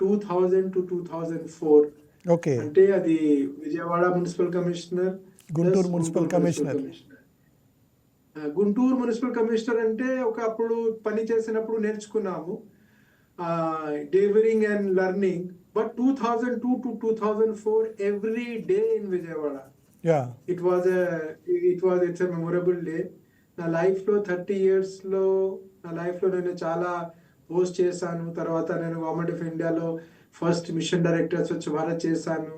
Two thousand to two thousand four okay అంటే అది Vijayawada municipal commissioner Guntur municipal commissioner. Guntur municipal commissioner అంటే ఒక అప్పుడు పని చేసినప్పుడు నేర్చుకున్నాము. Delivering and learning but two thousand two to two thousand four every day in Vijayawada it was it was it's memorable day నా లైఫ్లో thirty ఇయర్స్లో నా లైఫ్లో నేను చాలా పోస్ట్ చేశాను. తర్వాత నేను గవర్నమెంట్ ఆఫ్ ఇండియాలో first mission director Swachh Bharat చేశాను.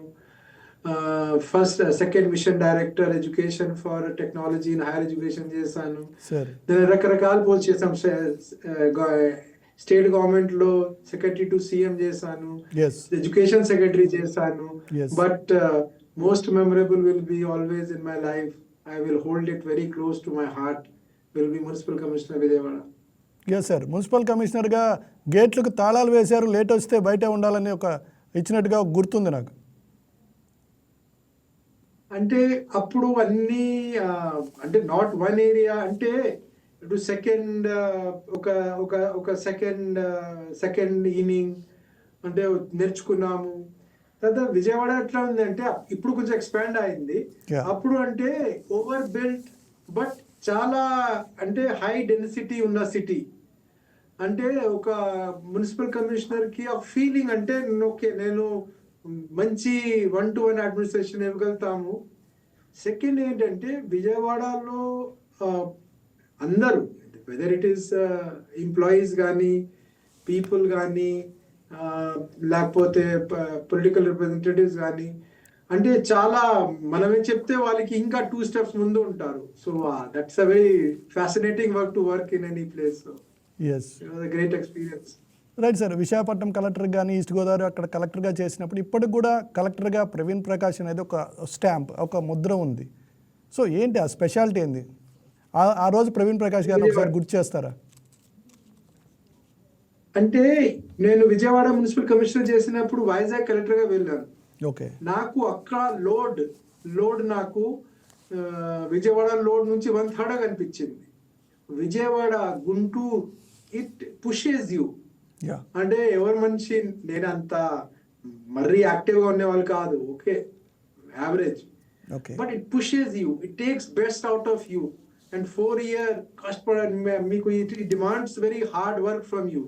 First second mission director education for technology in higher education చేశాను. రకరకాల పోస్ట్ చేశాను స్టేట్ గవర్నమెంట్లో సెక్రటరీ టు సీఎం చేశాను. ఎడ్యుకేషన్ సెక్రటరీ చేశాను. But most memorable will be always in my life I will hold it very close to my heart will be municipal commissioner Vijayawada yes sir. Municipal కమిషనర్గా గేట్లకు తాళాలు వేశారు late వస్తే బయట ఉండాలని ఒక ఇచ్చినట్టుగా గుర్తుంది నాకు. అంటే అప్పుడు అన్ని అంటే నాట్ వన్ ఏరియా అంటే ఇటు సెకండ్ ఒక ఒక ఒక సెకండ్ సెకండ్ ఇన్నింగ్ అంటే నేర్చుకున్నాము. తర్వాత విజయవాడ ఎట్లా ఉంది అంటే ఇప్పుడు కొంచెం ఎక్స్పాండ్ అయింది. అప్పుడు అంటే ఓవర్ బిల్ట్ బట్ చాలా అంటే హై డెన్సిటీ ఉన్న సిటీ. అంటే ఒక మున్సిపల్ కమిషనర్కి ఆ ఫీలింగ్ అంటే ఓకే నేను మంచి వన్ టు వన్ అడ్మినిస్ట్రేషన్ ఇవ్వగలుగుతాము. సెకండ్ ఏంటంటే విజయవాడలో అందరూ వెదర్ ఇట్ ఈస్ ఎంప్లాయీస్ కానీ పీపుల్ కానీ లేకపోతే పొలిటికల్ రిప్రజెంటేటివ్స్ కానీ అంటే చాలా మనమే చెప్తే వాళ్ళకి ఇంకా టూ స్టెప్స్ ముందు ఉంటారు. So that's a very fascinating work to work in any place yes great experience right sir Visakhapatnam collector కానీ ఈస్ట్ గోదావరి అక్కడ కలెక్టర్గా చేసినప్పుడు ఇప్పటికి కూడా కలెక్టర్గా ప్రవీణ్ ప్రకాష్ అనేది ఒక స్టాంప్ ఒక ముద్ర ఉంది. సో ఏంటి ఆ స్పెషాలిటీ ఏంది? ఆ- రోజు ప్రవీణ్ ప్రకాష్ గారిని ఒకసారి గుర్తు చేస్తారా అంటే నేను విజయవాడ మున్సిపల్ కమిషనర్ చేసినప్పుడు వైజాగ్ కలెక్టర్గా వెళ్ళాను. ఓకే. నాకు అక్కడ లోడ్ లోడ్ నాకు విజయవాడ లోడ్ నుంచి వన్ థర్డ్ కనిపించింది. Vijayawada Guntur pushes you yeah అంటే ఎవరి మనిషి నేను అంత మరీ యాక్టివ్గా ఉండేవాళ్ళు కాదు. Okay average but it pushes you it takes best out of you and four year కష్టపడ మీకు it demands very hard work from you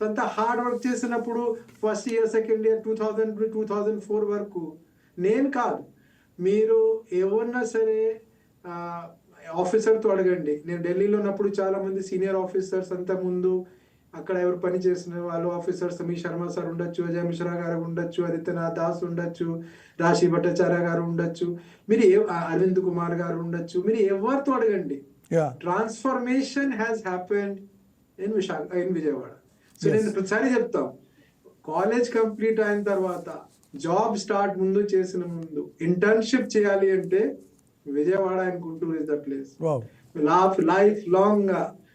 so అంత హార్డ్ వర్క్ చేసినప్పుడు first year second year two thousand two thousand four వరకు నేను కాదు. మీరు ఎవరన్నా సరే ఆఫీసర్తో అడగండి. నేను ఢిల్లీలో ఉన్నప్పుడు చాలా మంది సీనియర్ ఆఫీసర్స్ అంతా ముందు అక్కడ ఎవరు పని చేసిన వాళ్ళు ఆఫీసర్స్ మీ శర్మ సార్ ఉండొచ్చు అజయ్ మిశ్రా గారు ఉండొచ్చు ఆదిత్యనాథ్ దాస్ ఉండొచ్చు రాశి భట్టాచార్య గారు ఉండొచ్చు మీరు ఏ అరవింద్ కుమార్ గారు ఉండొచ్చు మీరు ఎవరితో అడగండి? Transformation has happened in Visakha in Vijayawada. So. నేను ప్రతిసారి చెప్తాం కాలేజ్ కంప్లీట్ అయిన తర్వాత జాబ్ స్టార్ట్ ముందు చేసిన ముందు ఇంటర్న్షిప్ చేయాలి అంటే Vijayawada and Guntur is the place laugh life long